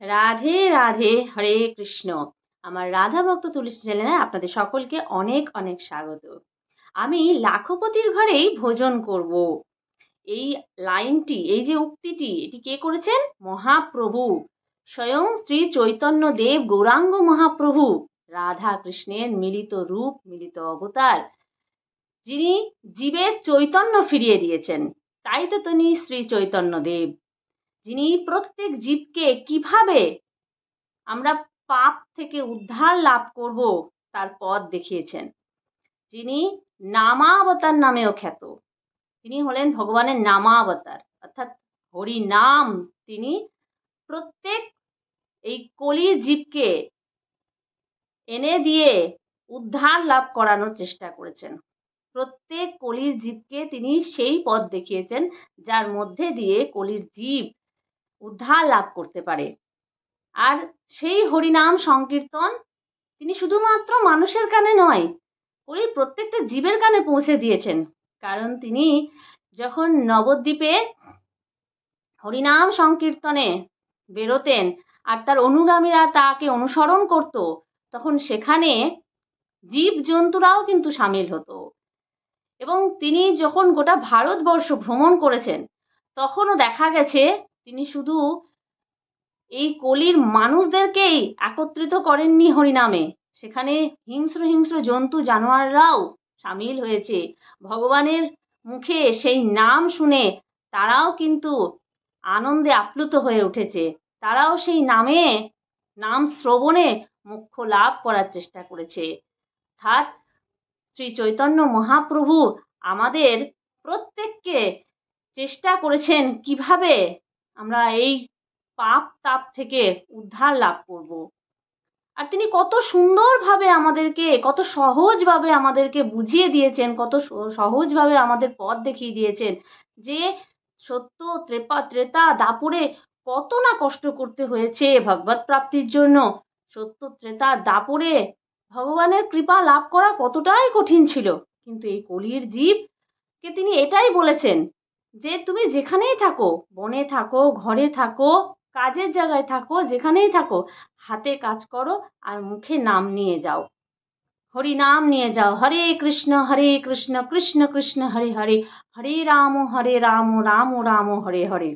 রাধে রাধে হরে কৃষ্ণ। আমার রাধা ভক্ত তুলসী চ্যানেলে আপনাদের সকলকে অনেক অনেক স্বাগত। আমি লাখপতির ঘরেই ভোজন করব। এই লাইনটি, এই যে উক্তিটি, এটি কে করেছেন? মহাপ্রভু। স্বয়ং শ্রী চৈতন্য দেব গৌরাঙ্গ মহাপ্রভু, রাধা কৃষ্ণের মিলিত রূপ, মিলিত অবতার, যিনি জীবের চৈতন্য ফিরিয়ে দিয়েছেন। তাই তো তিনি শ্রী চৈতন্য দেব। যিনি প্রত্যেক জীবকে কীভাবে আমরা পাপ থেকে উদ্ধার লাভ করব, তার পথ দেখিয়েছেন। যিনি নামাবতার নামেও খ্যাত। তিনি হলেন ভগবানের নামাবতার, অর্থাৎ হরি নাম তিনি প্রত্যেক এই কলির জীবকে এনে দিয়ে উদ্ধার লাভ করানোর চেষ্টা করেছেন। প্রত্যেক কলির জীবকে তিনি সেই পথ দেখিয়েছেন, যার মধ্যে দিয়ে কলির জীব উদ্ধার লাভ করতে পারে। আর সেই হরিনাম সংকীর্তন তিনি শুধুমাত্র মানুষের কানে নয়, ওই প্রত্যেকটা জীবের কানে পৌঁছে দিয়েছেন। কারণ তিনি যখন নবদ্বীপে হরিনাম সংকীর্তনে বেরোতেন আর তার অনুগামীরা তাকে অনুসরণ করত, তখন সেখানে জীব জন্তুরাও কিন্তু সামিল হতো। এবং তিনি যখন গোটা ভারতবর্ষ ভ্রমণ করেছেন, তখনও দেখা গেছে তিনি শুধু এই কলির মানুষদেরকেই একত্রিত করেননি হরিনামে। সেখানে হিংস্র হিংস্র জন্তু জানোয়াররাও সামিল হয়েছে। ভগবানের মুখে সেই নাম শুনে তারাও কিন্তু আনন্দে আপ্লুত হয়ে উঠেছে। তারাও সেই নামে, নাম শ্রবণে মুখ্য লাভ করার চেষ্টা করেছে। অর্থাৎ শ্রী চৈতন্য মহাপ্রভু আমাদের প্রত্যেককে চেষ্টা করেছেন কীভাবে আমরা এই পাপ তাপ থেকে উদ্ধার লাভ করব। আর তিনি কত সুন্দরভাবে আমাদেরকে, কত সহজভাবে আমাদেরকে বুঝিয়ে দিয়েছেন, কত সহজভাবে আমাদের পথ দেখিয়ে দিয়েছেন যে সত্য, ত্রেপা, ত্রেতা, দাপুরে কত না কষ্ট করতে হয়েছে ভগবত প্রাপ্তির জন্য। সত্য, ত্রেতা, দাপুরে ভগবানের কৃপা লাভ করা কতটাই কঠিন ছিল। কিন্তু এই কলির জীবকে তিনি এটাই বলেছেন যে তুমি যেখানেই থাকো, বনে থাকো, ঘরে থাকো, কাজের জায়গায় থাকো, যেখানেই থাকো, হাতে কাজ করো আর মুখে নাম নিয়ে যাও। হরি নাম নিয়ে যাও, হরে কৃষ্ণ হরে কৃষ্ণ কৃষ্ণ কৃষ্ণ, হরে হরে হরে রাম হরে রাম রাম রাম, হরে হরে।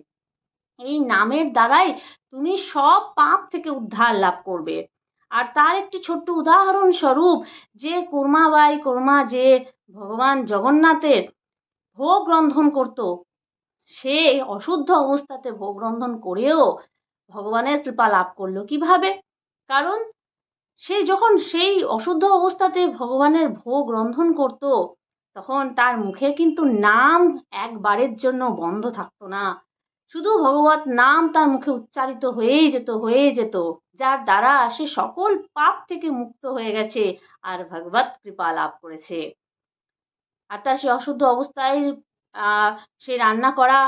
এই নামের দ্বারাই তুমি সব পাপ থেকে উদ্ধার লাভ করবে। আর তার একটি ছোট্ট উদাহরণ স্বরূপ যে কুর্মাবাই কুর্মা যে ভগবান জগন্নাথের ভোগ রন্ধন করত। সে অশুদ্ধ অবস্থাতে ভোগ রন্ধন করেও ভগবানের কৃপা লাভ করল কীভাবে? কারণ সে যখন সেই অশুদ্ধ অবস্থাতে ভগবানের ভোগ রন্ধন করত, তখন তার মুখে কিন্তু নাম একবারের জন্য বন্ধ থাকতো না। শুধু ভগবত নাম তার মুখে উচ্চারিত হয়েই যেত হয়ে যেত, যার দ্বারা সে সকল পাপ থেকে মুক্ত হয়ে গেছে আর ভগবত কৃপা লাভ করেছে। আর তার সে অশুদ্ধ অবস্থায় সে রান্না করা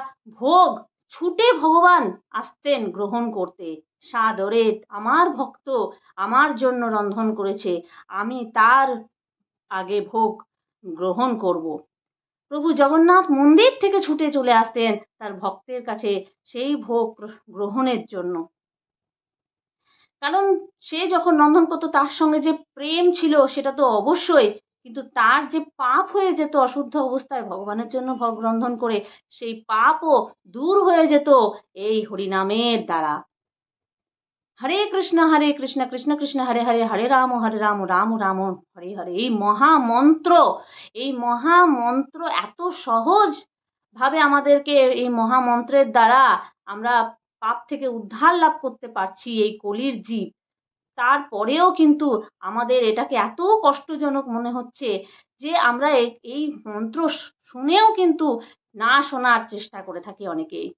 ভোগ ছুটে ভগবান আসতেন গ্রহণ করতে। সাদরে আমার ভক্ত আমার জন্য রন্ধন করেছে, আমি তার আগে ভোগ গ্রহণ করব। প্রভু জগন্নাথ মন্দির থেকে ছুটে চলে আসতেন তার ভক্তের কাছে সেই ভোগ গ্রহণের জন্য। কারণ সে যখন রন্ধন করতো, তার সঙ্গে যে প্রেম ছিল, সেটা তো অবশ্যই কিন্তু তার যে পাপ হয়ে যেত অশুদ্ধ অবস্থায় ভগবানের জন্য ভোগ রন্ধন করে, সেই পাপও দূর হয়ে যেত এই হরিনামের দ্বারা। হরে কৃষ্ণ হরে কৃষ্ণ কৃষ্ণ কৃষ্ণ, হরে হরে হরে রাম হরে রাম রাম রাম, হরে হরে। এই মহামন্ত্র এই মহামন্ত্র এত সহজ ভাবে আমাদেরকে এই মহামন্ত্রের দ্বারা আমরা পাপ থেকে উদ্ধার লাভ করতে পারছি এই কলির জীব। তারপরেও কিন্তু আমাদের এটাকে এত কষ্টজনক মনে হচ্ছে যে আমরা এই মন্ত্র শুনেও কিন্তু না শোনার চেষ্টা করে থাকি অনেকেই।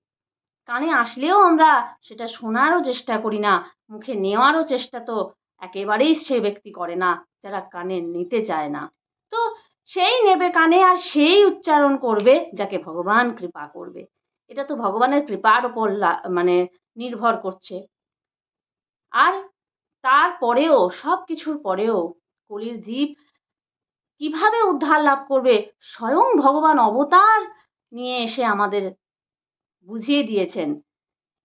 কানে আসলেও আমরা সেটা শোনারও চেষ্টা করি না, মুখে নেওয়ারও চেষ্টা তো একেবারেই সে ব্যক্তি করে না, যারা কানে নিতে চায় না। তো সেই নেবে কানে আর সেই উচ্চারণ করবে যাকে ভগবান কৃপা করবে। এটা তো ভগবানের কৃপার ওপর মানে নির্ভর করছে। আর তারপরেও সব কিছুর পরেও কলির জীব কীভাবে উদ্ধার লাভ করবে, স্বয়ং ভগবান অবতার নিয়ে এসে আমাদের বুঝিয়ে দিয়েছেন।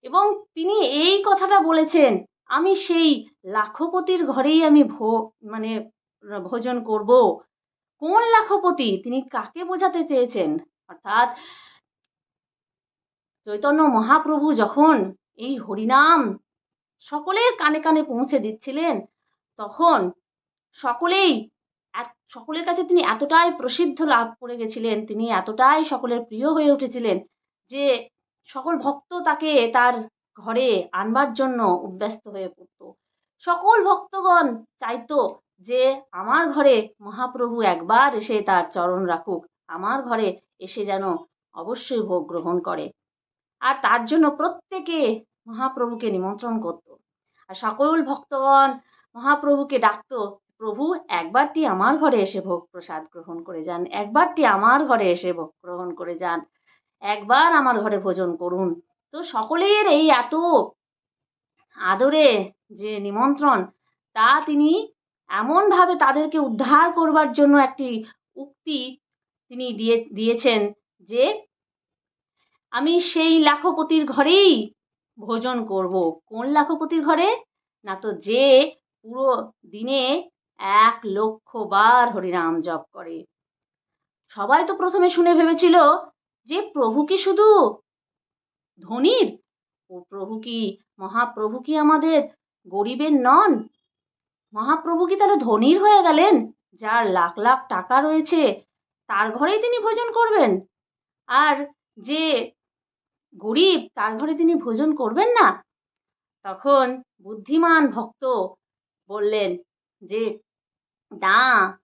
এবং তিনি এই কথাটা বলেছেন, আমি সেই লাখপতির ঘরেই আমি ভো মানে ভোজন করব। কোন লাখপতি? তিনি কাকে বোঝাতে চেয়েছেন? অর্থাৎ চৈতন্য মহাপ্রভু যখন এই হরিনাম সকলের কানে কানে পৌঁছে দিচ্ছিলেন। তখন সকলেই সকলের কাছে তিনি এতটাই প্রসিদ্ধ লাভ করে গেছিলেন, তিনি এতটাই সকলের প্রিয় হয়ে উঠেছিলেন যে সকল ভক্ত তাকে তার ঘরে আনবার জন্য উদ্যস্ত হয়ে পড়ত। সকল ভক্তগণ চাইতো যে আমার ঘরে মহাপ্রভু একবার এসে তার চরণ রাখুক, আমার ঘরে এসে যেন অবশ্যই ভোগ গ্রহণ করে। আর তার জন্য প্রত্যেকে মহাপ্রভুকে নিমন্ত্রণ করত। আর সকল ভক্তগণ মহাপ্রভুকে ডাকতো, প্রভু, একবারটি আমার ঘরে এসে ভোগ প্রসাদ গ্রহণ করে যান, একবারটি আমার ঘরে এসে ভোগ গ্রহণ করে যান, একবার আমার ঘরে ভোজন করুন। তো সকলের এই এত আদরে যে নিমন্ত্রণ, তা তিনি এমনভাবে তাদেরকে উদ্ধার করবার জন্য একটি উক্তি তিনি দিয়ে, দিয়েছেন যে, আমি সেই লাখপতির ঘরেই ভোজন করব। কোন লাখপতির ঘরে? না তো যে পুরো দিনে এক লক্ষ বার হরিনাম জপ করে। সবাই তো প্রথমে শুনে ভেবেছিল যে প্রভু কি শুধু ধনীর? ও প্রভু কি, মহাপ্রভু কি আমাদের গরিবের নন? মহাপ্রভু কি তাহলে ধনীর হয়ে গেলেন? যার লাখ লাখ টাকা রয়েছে, তার ঘরেই তিনি ভোজন করবেন? আর যে গরিব, তার ঘরে তিনি ভোজন করবেন না? তখন বুদ্ধিমান ভক্ত বললেন যে, না,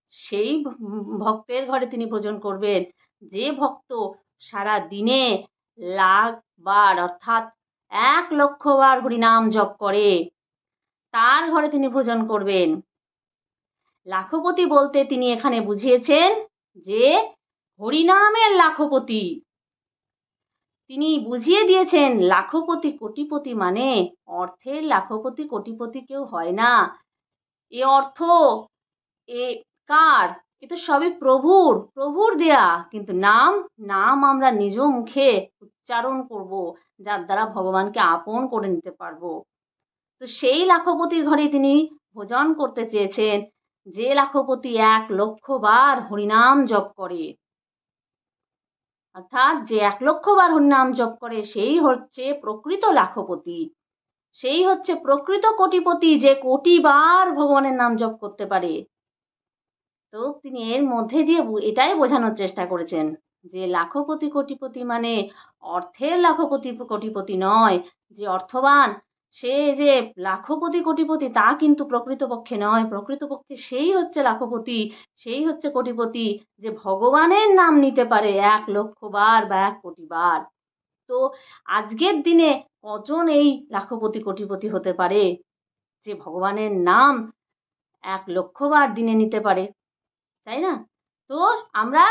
সেই ভক্তের ঘরে তিনি ভোজন করবেন। যে ভক্ত সারা দিনে লাখ বার অর্থাৎ এক লক্ষ বার হরিনাম জপ করে, তার ঘরে তিনি ভোজন করবেন। লাখপতি বলতে তিনি এখানে বুঝিয়েছেন যে, হরিনামের লাখপতি তিনি বুঝিয়ে দিয়েছেন, লাখপতি কোটিপতি মানে অর্থের লাখপতি কোটিপতি কেউ হয় না। এ অর্থ, এ কার? এ তো সবই প্রভুর প্রভুর দেয়া। কিন্তু নাম নাম আমরা নিজ মুখে উচ্চারণ করব, যার দ্বারা ভগবানকে আপন করে নিতে পারব। তো সেই লাখপতির ঘরে তিনি ভোজন করতে চেয়েছেন, যে লাখপতি এক লক্ষ বার হরিনাম জপ করে। অর্থাৎ যে এক লক্ষ বার হরিনাম জপ করে, সেই হচ্ছে প্রকৃত লাখপতি। সেই হচ্ছে প্রকৃত কোটিপতি যে কোটি বার ভগবানের নাম জপ করতে পারে। তো তিনি এর মধ্যে দিয়ে এটাই বোঝানোর চেষ্টা করেছেন যে লাখপতি কোটিপতি মানে অর্থের লাখপতি কোটিপতি নয়, যে অর্থবান সে যে লাখপতি, কোটিপতি তা কিন্তু প্রকৃতপক্ষে নয়। প্রকৃতপক্ষে সেই হচ্ছে লাখপতি, সেই হচ্ছে কোটিপতি যে ভগবানের নাম নিতে পারে এক লক্ষ বার বা এক কোটি বার তো আজকের দিনে কজন এই লাখপতি, কোটিপতি হতে পারে যে ভগবানের নাম এক লক্ষ বার দিনে নিতে পারে? তাই না? তো আমরা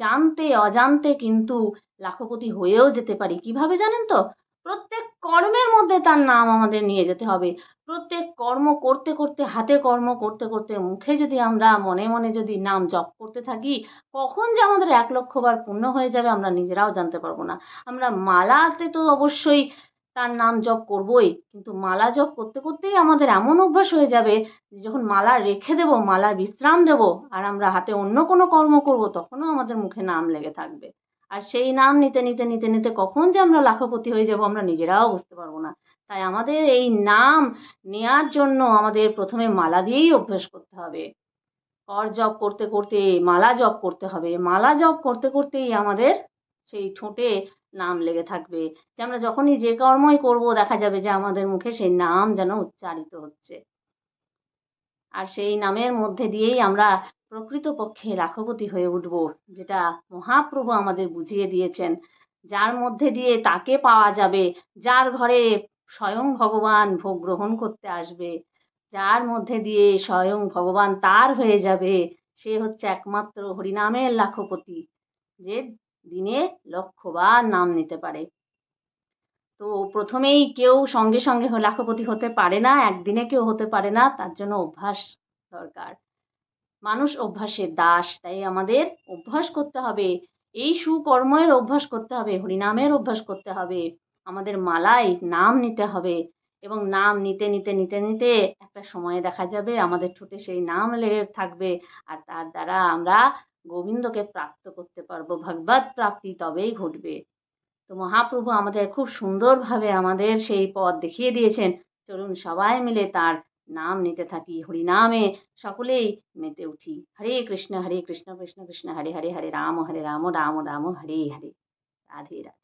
জানতে, অজান্তে কিন্তু লাখপতি হয়েও যেতে পারি। কীভাবে জানেন তো? প্রত্যেক কর্মের মধ্যে তার নাম আমাদের নিয়ে যেতে হবে। প্রত্যেক কর্ম করতে করতে, হাতে কর্ম করতে করতে, মুখে যদি আমরা, মনে মনে যদি নাম জপ করতে থাকি, কখন যে আমাদের এক লক্ষ বার পূর্ণ হয়ে যাবে আমরা নিজেরাও জানতে পারব না। আমরা মালাতে তো অবশ্যই তার নাম জপ করবই, কিন্তু মালা জপ করতে করতেই আমাদের এমন অভ্যাস হয়ে যাবে যে যখন মালা রেখে দেব, মালা বিশ্রাম দেব, আর আমরা হাতে অন্য কোনো কর্ম করব, তখনও আমাদের মুখে নাম লেগে থাকবে। আর সেই নাম নিতে নিতে নিতে নিতে কখন যে আমরা লাখপতি হয়ে যাব আমরা নিজেরাও বুঝতে পারব না। তাই আমাদের এই নাম নেয়ার জন্য আমাদের প্রথমে মালা দিয়েই অভ্যাস করতে হবে। কর জপ করতে করতে, মালা জপ করতে হবে। মালা জপ করতে, করতেই আমাদের সেই ঠোঁটে নাম লেগে থাকবে যে আমরা যখনই যে কর্মই করব দেখা যাবে যে আমাদের মুখে সেই নাম যেন উচ্চারিত হচ্ছে। আর সেই নামের মধ্যে দিয়েই আমরা প্রকৃতপক্ষে লাখপতি হয়ে উঠব, যেটা মহাপ্রভু আমাদের বুঝিয়ে দিয়েছেন। যার মধ্যে দিয়ে তাকে পাওয়া যাবে, যার ঘরে স্বয়ং ভগবান ভোগ গ্রহণ করতে আসবে, যার মধ্যে দিয়ে স্বয়ং ভগবান তার হয়ে যাবে, সে হচ্ছে একমাত্র হরিনামের লাখপতি, যে দিনে লক্ষবার নাম নিতে পারে। তো প্রথমেই কেউ সঙ্গে সঙ্গে লাখপতি হতে পারে না, একদিনে কেউ হতে পারে না, তার জন্য অভ্যাস দরকার। মানুষ অভ্যাসের দাস, তাই আমাদের অভ্যাস করতে হবে। এই সুকর্মের অভ্যাস করতে হবে, হরিনামের অভ্যাস করতে হবে। আমাদের মালায় নাম নিতে হবে এবং নাম নিতে নিতে নিতে নিতে একটা সময়ে দেখা যাবে, আমাদের ঠোঁটে সেই নাম লেগে থাকবে আর তার দ্বারা আমরা গোবিন্দকে প্রাপ্ত করতে পারব, ভগবত প্রাপ্তি তবেই ঘটবে। তো মহাপ্রভু আমাদের খুব সুন্দরভাবে আমাদের সেই পথ দেখিয়ে দিয়েছেন। চলুন সবাই মিলে তার নাম নিতে থাকি, হরিনামে সকলেই মেতে উঠি। হরে কৃষ্ণ হরে কৃষ্ণ কৃষ্ণ কৃষ্ণ, হরে হরে হরে রাম হরে রাম রাম রাম, হরে হরে। রাধে রাধে।